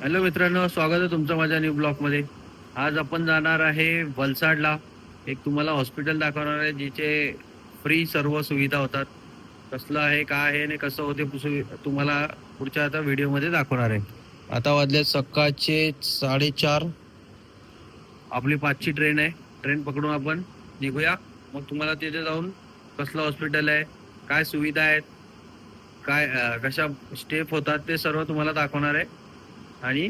Hello मित्रांनो स्वागत आहे तुमचं माझ्या न्यू ब्लॉकमध्ये आज आपण जाणार आहे वलसाडला. एक तुम्हाला हॉस्पिटल दाखवणार आहे जिचे फ्री सर्व सुविधा होतात. कसलं आहे काय आहे आणि कसं होते सुवि- तुम्हाला पुढच्या आता व्हिडिओमध्ये दाखवणार आहे. आता वाजले सकाळचे साडेचार. आपली पाचची ट्रेन आहे. ट्रेन पकडून आपण निघूया. मग तुम्हाला तिथे जाऊन कसलं हॉस्पिटल आहे काय सुविधा आहेत काय कशा स्टेप होतात ते सर्व तुम्हाला दाखवणार आहे. आणि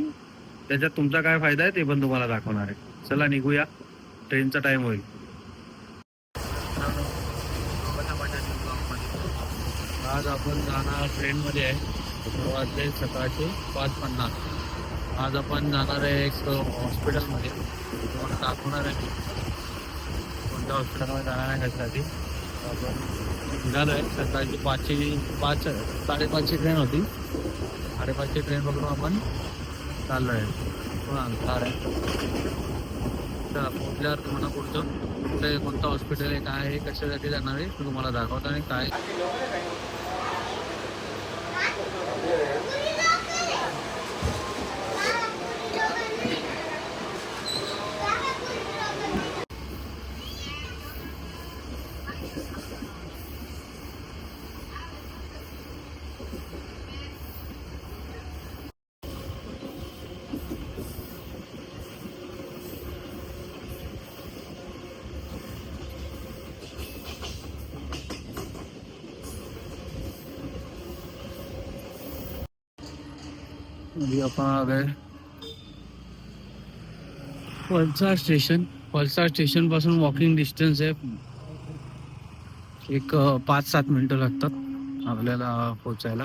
त्याच्यात तुमचा काय फायदा आहे ते पण तुम्हाला दाखवणार आहे. चला निघूया. ट्रेनचा टाइम होईल. आज आपण जाणार ट्रेनमध्ये आहे. वाजले सकाळचे पाच पन्नास. आज आपण जाणार आहे एक हॉस्पिटलमध्ये. तुम्हाला दाखवणार आहे कोणत्या हॉस्पिटलमध्ये जाणार आहे त्यासाठी आपण निघालो आहे. सकाळची पाचशे पाच साडेपाचची ट्रेन होती. साडेपाचची ट्रेन पकडून आपण. चाललं आहे हो, पण अंधार आहे. तर पोचल्यावर तुम्हाला पुढचं कुठलं कोणतं हॉस्पिटल आहे काय आहे कशासाठी जाणार आहे तुम्हाला दाखवतो आणि काय अभी अपन आ गए वलसाड स्टेशन वलसाड स्टेशनपासून वॉकिंग डिस्टन्स आहे. एक पाच सात मिनटं लागतात आपल्याला पोचायला.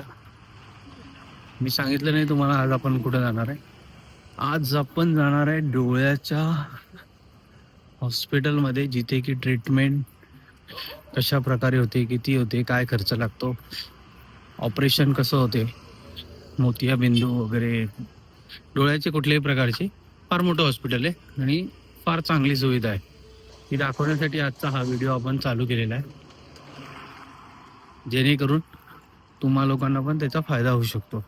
मी सांगितलं नाही तुम्हाला आज आपण कुठे जाणार आहे. आज आपण जाणार आहे डोळ्याच्या हॉस्पिटलमध्ये जिथे की ट्रीटमेंट कशा प्रकारे होते किती होते काय खर्च लागतो. ऑपरेशन कसं होते मोतियाबिंदू वगैरे डोळ्याचे कुठल्याही प्रकारचे फार मोठं हॉस्पिटल आहे आणि फार चांगली सुविधा आहे. ती दाखवण्यासाठी आजचा हा व्हिडिओ आपण चालू केलेला आहे. जेणेकरून तुम्हा लोकांना पण त्याचा फायदा होऊ शकतो.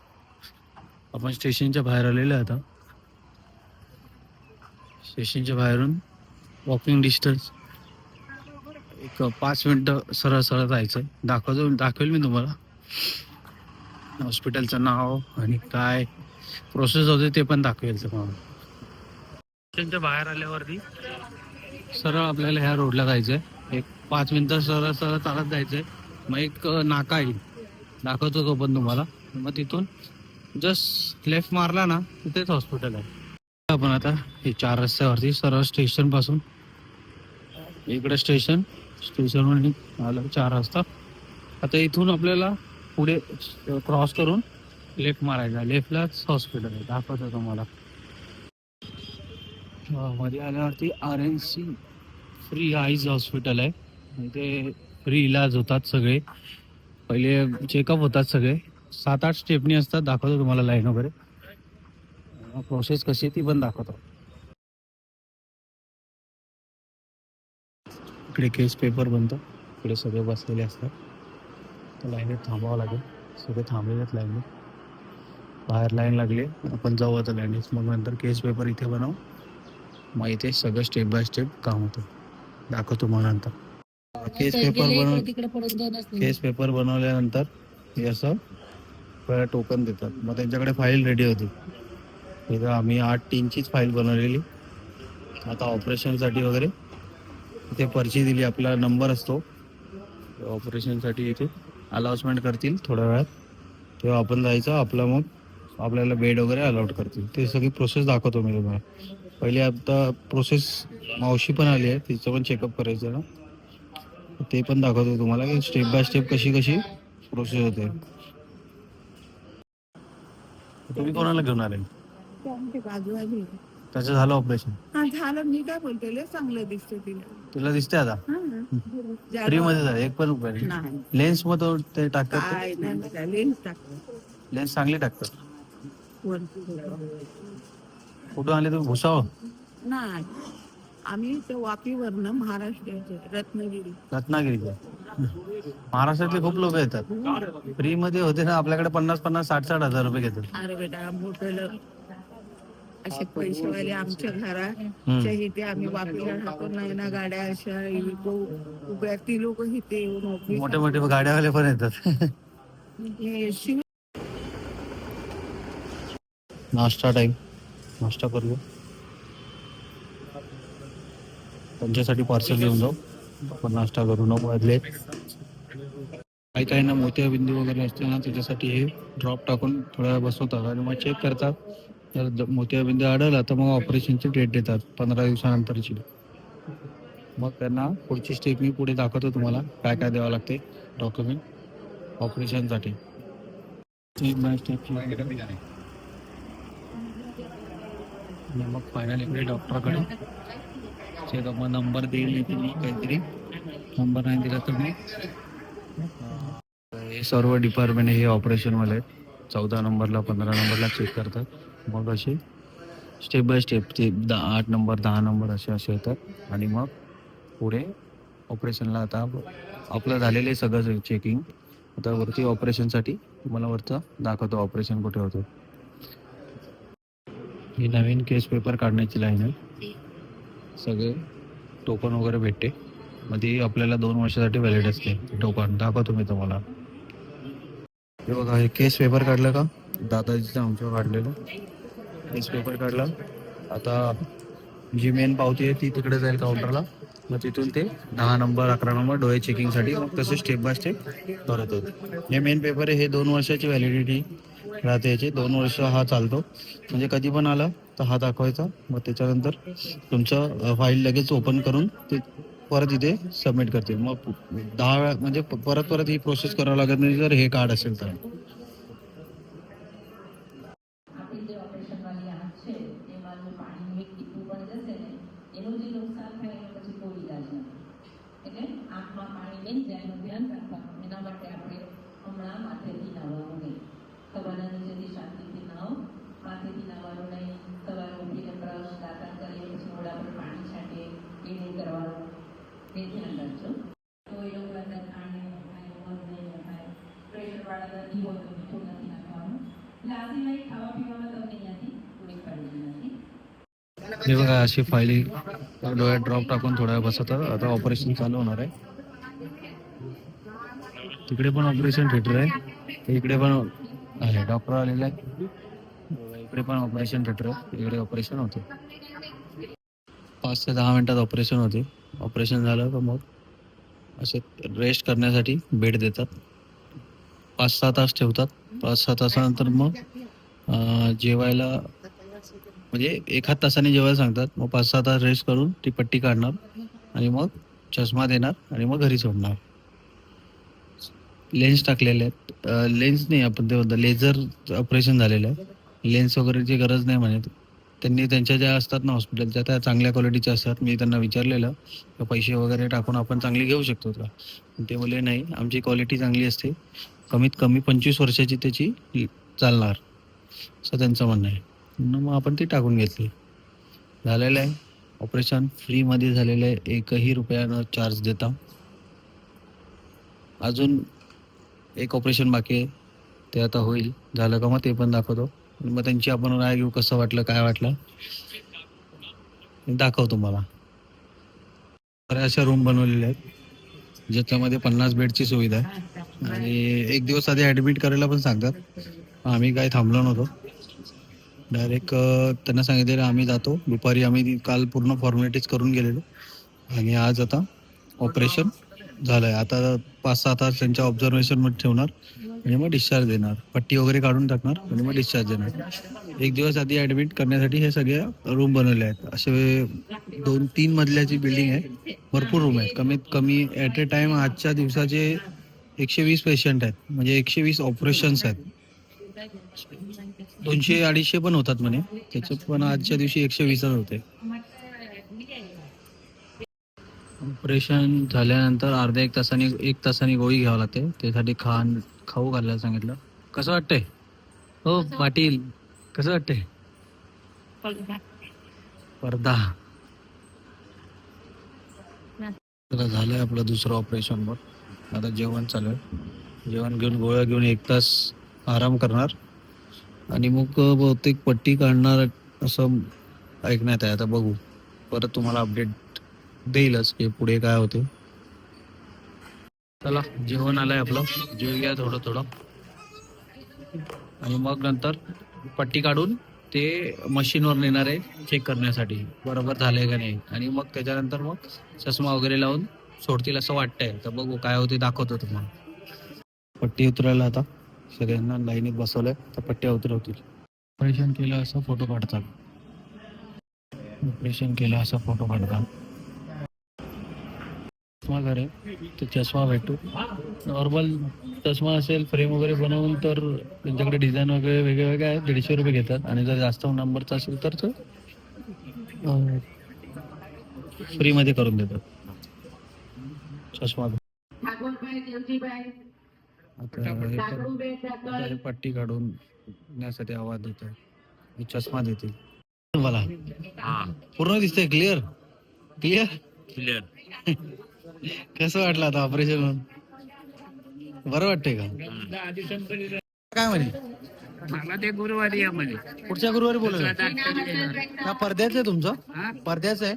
आपण स्टेशनच्या बाहेर आलेलो आहे आता. स्टेशनच्या बाहेरून वॉकिंग डिस्टन्स एक पाच मिनटं सरळ सरळ जायचं आहे दाखवतो दाखवेल मी तुम्हाला. हॉस्पिटलचं नाव आणि काय प्रोसेस होते ते पण दाखवेल तुम्हाला. बाहेर आल्यावरती? सरळ आपल्याला ह्या रोडला जायचं आहे एक पाच मिनटं सरळ सरळ चालत जायचं आहे मग एक नाका येईल. दाखवतो तो पण तुम्हाला. मग तिथून जस्ट लेफ्ट मारला ना तिथेच हॉस्पिटल आहे. आपण आता हे चार रस्त्यावरती सरळ स्टेशनपासून इकडे स्टेशन स्टेशनवर आलं चार वाजता आता इथून आपल्याला पुढे क्रॉस करून लेफ्ट मारायचा. लेफ्टलाच हॉस्पिटल आहे. दाखवतो तुम्हाला. मध्ये आल्यावरती R N C free eyes hospital आहे. इथे फ्री इलाज होतात सगळे. पहिले चेकअप होतात सगळे. सात आठ स्टेपनी असतात. दाखवतो तुम्हाला लाईन वगैरे. प्रोसेस कशी आहे ती पण दाखवतो. इकडे केस पेपर बनतो. इकडे सगळे बसलेले असतात. तर लाईनीत थांबावं लागेल. सगळे थांबलेलेत लाईनीत. बाहेर लाईन लागली. आपण जाऊ आता लाईनीत. मग नंतर केस पेपर इथे बनवू. मग इथे सगळं स्टेप बाय स्टेप काम होतं. दाखवतो मग नंतर. केस पेपर बनव. केस पेपर बनवल्यानंतर हे असं पहिला टोकन देतात. मग त्यांच्याकडे फाईल रेडी होती. इथं आम्ही आठ टीनचीच फाईल बनवलेली. आता ऑपरेशनसाठी वगैरे इथे पर्ची दिली. आपला नंबर असतो. ऑपरेशनसाठी इथे. अलाउन्समेंट करतील थोड्या वेळात. तेव्हा आपण जायचं आपला मग आपल्याला बेड वगैरे अलाउट करतील. ते सगळी प्रोसेस दाखवतो मी तुम्हाला. पहिले आता प्रोसेस मावशी पण आली आहे तिचं पण चेकअप करायचं ना. ते पण दाखवतो तुम्हाला की स्टेप बाय स्टेप कशी कशी प्रोसेस होते. तुम्ही कोणाला घेऊन आली. त्याचं झालं ऑपरेशन हा झालं. मी काय बोलते लय चांगलं दिसतं तिला. तुला दिसते आता? हा. फ्री मध्ये झालं एक पण रुपये नाही. लेन्समध्ये ते टाकतात काय नाही त्या लेन्स टाकलं लेन्स चांगले टाकतात. वर. कुठून आले तुम्ही? भुसावळ? नाही. आम्ही ते वापीवरनं महाराष्ट्राचे रत्नागिरी. रत्नागिरीचे. महाराष्ट्रातले खूप लोक येतात. फ्री मध्ये होते ना आपल्याकडे पन्नास पन्नास साठ साठ हजार रुपये घेतात. अरे बेटा मोठं असे पैसेवाले आमच्या घराच्या इथे आम्ही वापीला राहतो नाही ना गाड्या अशा उभ्या ती लोक इथे येऊन उभी मोठे मोठे गाड्यावाले पण येतात. नाश्ता टाइम नाश्ता करूया. त्यांच्यासाठी पार्सल घेऊन जाऊ. आपण नाश्ता करू नऊ वाजले काही काही ना मोतियाबिंदू वगैरे असते ना त्याच्यासाठी हे ड्रॉप टाकून थोड्या बसवतात आणि मग चेक करतात. तर द- आढळला तर मग ऑपरेशनची डेट देतात पंधरा दिवसानंतरची. मग त्यांना पुढची स्टेप मी पुढे दाखवतो तुम्हाला काय काय द्यावं लागते डॉक्युमेंट ऑपरेशनसाठी स्टेप बाय स्टेप मग फायनल इकडे डॉक्टरकडे चेकअप मग नंबर देईल तुम्ही काहीतरी. नंबर नाही दिला तर मी. हे सर्व डिपार्टमेंट हे ऑपरेशनवाले चौदा नंबरला पंधरा नंबरला चेक करतात. मग असे स्टेप बाय स्टेप ते दहा आठ नंबर दहा नंबर असे असे येतात. आणि मग पुढे ऑपरेशनला आता आपलं झालेलं आहे सगळं चेकिंग आता वरती ऑपरेशनसाठी तुम्हाला वरचं दाखवतो ऑपरेशन कुठे होतं. ही नवीन केस पेपर काढण्याची लाईन आहे. सगळे टोकन वगैरे भेटते. मग ती आपल्याला दोन वर्षासाठी व्हॅलिड असते टोकन दाखवतो मी तुम्हाला. हे बघा हे केस पेपर काढलं का? दादाजीचं आमच्यावर काढलेलं. न्यूज पेपर काढला. आता जी मेन पावती आहे ती तिकडे जाईल काउंटरला मग तिथून ते दहा नंबर अकरा नंबर डोळे चेकिंगसाठी मग तसे स्टेप बाय स्टेप करत होते हे मेन पेपर आहे हे दोन वर्षाची व्हॅलिडिटी राहते याची. दोन वर्ष हा चालतो. म्हणजे कधी पण आला तर हा दाखवायचा. मग त्याच्यानंतर तुमचं फाईल लगेच ओपन करून ते परत इथे सबमिट करते मग दहा वेळा म्हणजे परत परत ही प्रोसेस करावं लागत नाही जर हे कार्ड असेल तर. हे बघा अशी फायली डोळ्यात ड्रॉप टाकून थोड्या वेळ बसत आता ऑपरेशन चालू होणार आहे. तिकडे पण ऑपरेशन थिएटर आहे. इकडे पण आहे. डॉक्टर आलेले आहे इकडे पण ऑपरेशन थिएटर आहे. इकडे ऑपरेशन होते पाच ते दहा मिनिटात ऑपरेशन होते ऑपरेशन झालं तर मग असे रेस्ट करण्यासाठी बेड देतात. पाच सहा तास ठेवतात. पाच सहा तासानंतर मग जेवायला म्हणजे एखाद तासाने जेवायला सांगतात मग पाच सहा तास रेस्ट करून ती पट्टी काढणार आणि मग चष्मा देणार आणि मग घरी सोडणार. लेन्स टाकलेले आहेत. लेन्स नाही आपण ते म्हणतो लेझर ऑपरेशन झालेलं आहे. लेन्स वगैरेची गरज नाही म्हणे त्यांनी त्यांच्या ज्या असतात ना हॉस्पिटलच्या त्या चांगल्या क्वालिटीच्या असतात. मी त्यांना विचारलेलं का पैसे वगैरे टाकून आपण चांगली घेऊ शकतो का? ते बोलले नाही आमची क्वालिटी चांगली असते. कमीत कमी पंचवीस वर्षाची त्याची चालणार. असं त्यांचं म्हणणं आहे. मग आपण ती टाकून घेतली. झालेलं आहे. ऑपरेशन फ्रीमध्ये झालेलं आहे. एकही रुपयानं चार्ज देता. अजून एक ऑपरेशन बाकी आहे. ते आता होईल. झालं का मग ते पण दाखवतो. मग त्यांची आपण राय घेऊ कसं वाटलं काय वाटलं. दाखवतो मला. बऱ्या अशा रूम बनवलेल्या आहेत. ज्याच्यामध्ये पन्नास बेडची सुविधा आहे. आणि एक दिवस आधी ॲडमिट करायला पण सांगतात. आम्ही काय थांबलो नव्हतो. डायरेक्ट त्यांना सांगितलेलं आम्ही जातो. दुपारी आम्ही काल पूर्ण फॉर्मॅलिटीज करून गेलेलो. आणि आज आता ऑपरेशन झालं आहे आता पाच सहा तास त्यांच्या ऑब्झर्वेशनमध्ये ठेवणार. आणि मग डिस्चार्ज देणार. पट्टी वगैरे काढून टाकणार आणि मग डिस्चार्ज देणार. एक दिवस आधी ॲडमिट करण्यासाठी हे सगळ्या रूम बनवले आहेत. असे दोन तीन मजल्याची बिल्डिंग आहे. भरपूर रूम आहेत. कमीत कमी ॲट ए टाइम आजच्या दिवसाचे एकशे वीस पेशंट आहेत. म्हणजे एकशे वीस ऑपरेशन्स आहेत. दोनशे अडीचशे पण होतात म्हणे. त्याचे पण आजच्या दिवशी एकशे वीस होते. ऑपरेशन झाल्यानंतर अर्ध्या एक तासाने एक तासाने गोळी घ्यावं लागते. त्यासाठी खान खाऊ घालायला सांगितलं. कसं वाटतंय? हो पाटील कसं वाटतंय? पडदा झालंय आपलं दुसरं ऑपरेशन मग आता जेवण चालू आहे. जेवण घेऊन गोळ्या घेऊन एक तास आराम करणार. आणि मग बहुतेक पट्टी काढणार असं ऐकण्यात आहे. आता बघू. परत तुम्हाला अपडेट देईलच की पुढे काय होते. चला जेवण आलंय आपलं. जेवूया थोडं थोडं. आणि मग नंतर पट्टी काढून ते मशीनवर नेणार आहे चेक करण्यासाठी. बरोबर झालंय का नाही? आणि मग त्याच्यानंतर मग चष्मा वगैरे लावून सोडतील असं वाटतंय. तर बघू काय होते दाखवतो तुम्हाला. पट्टी उतरायला आता. सगळ्यांना लाईनीत बसवलंय तर पट्ट्या उतरवतील. ऑपरेशन केलं असं फोटो काढतात. ऑपरेशन केलं असं फोटो काढतात. चष्मा घरे तर चष्मा भेटू. नॉर्मल चष्मा असेल फ्रेम वगैरे बनवून तर त्यांच्याकडे डिझाईन वगैरे वेगळे वेगळे आहेत दीडशे रुपये घेतात. आणि जर जास्त नंबरचा असेल तर तो फ्रीमध्ये करून देतात. चष्मा. आता हे पट्टी काढून ण्यासाठी आवाज देत आहे चष्मा देतील. मला. पूर्ण दिसतंय क्लिअर क्लिअर क्लिअर कसं वाटलं आता ऑपरेशन होऊन? बरं वाटतंय का? काय म्हणे? मला ते गुरुवारी या म्हणे. पुढच्या गुरुवारी बोलत नाही का पडद्याचं आहे तुमचं? पडद्याचं आहे?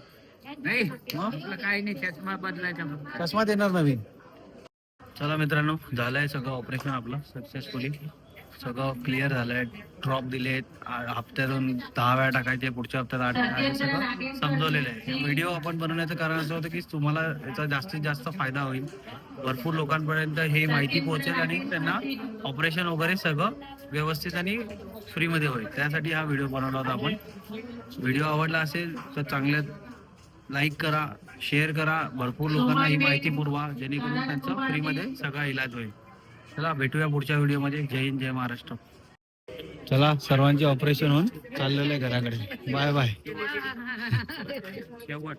मग? आपलं काही नाही चष्मा बदलायचा चष्मा देणार नवीन? चला मित्रांनो झालंय सगळं ऑपरेशन आपलं सक्सेसफुली सगळं क्लिअर झालंय. ड्रॉप दिले आहेत हप्त्यातून दहा वेळा टाकायचे पुढच्या हप्त्यात आठ वेळा. हे सगळं समजवलेलं आहे. व्हिडिओ आपण बनवण्याचं कारण असं होतं की तुम्हाला याचा जास्तीत जास्त फायदा होईल. भरपूर लोकांपर्यंत हे माहिती पोहोचेल आणि त्यांना ऑपरेशन वगैरे सगळं व्यवस्थित आणि फ्रीमध्ये होईल. त्यासाठी हा व्हिडिओ बनवला होता आपण. व्हिडिओ आवडला असेल तर चांगल्या लाईक करा. शेअर करा. भरपूर लोकांना ही माहिती पुरवा जेणेकरून त्यांचा फ्रीमध्ये सगळा इलाज होईल. चला भेटूया पुढच्या व्हिडिओमध्ये. जय हिंद जय महाराष्ट्र. चला सर्वांचे ऑपरेशन होऊन चाललेलं आहे घराकडे. Bye bye. शेवट.